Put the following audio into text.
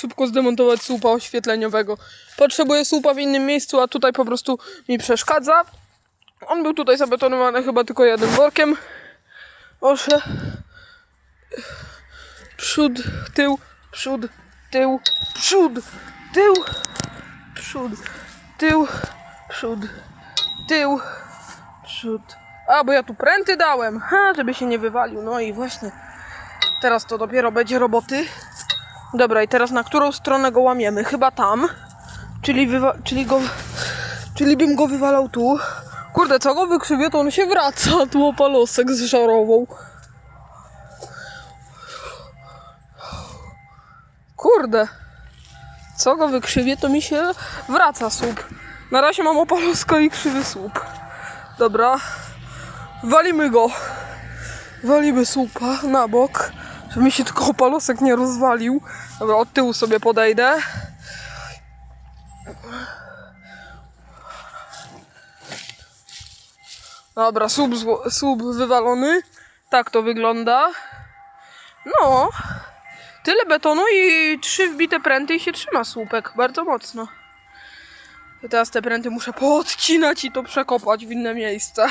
szybko zdemontować słupa oświetleniowego. Potrzebuję słupa w innym miejscu, a tutaj po prostu mi przeszkadza. On był tutaj zabetonowany chyba tylko jednym workiem. Proszę. Przód, tył, przód, tył, przód, tył, przód, tył, przód, tył, przód. A, bo ja tu pręty dałem, ha, żeby się nie wywalił. No i właśnie, teraz to dopiero będzie roboty. Dobra, i teraz na którą stronę go łamiemy? Chyba tam. Czyli, czyli go. Czyli bym go wywalał tu. Kurde, co go wykrzywię, to on się wraca. Tu opalosek z żarową. Kurde. Co go wykrzywię, to mi się wraca słup. Na razie mam opalosko i krzywy słup. Dobra. Walimy go. Walimy słupa na bok, żeby mi się tylko opalosek nie rozwalił. Dobra, od tyłu sobie podejdę. Dobra, słup, słup wywalony. Tak to wygląda. No. Tyle betonu i trzy wbite pręty i się trzyma słupek. Bardzo mocno. Teraz te pręty muszę poodcinać i to przekopać w inne miejsce.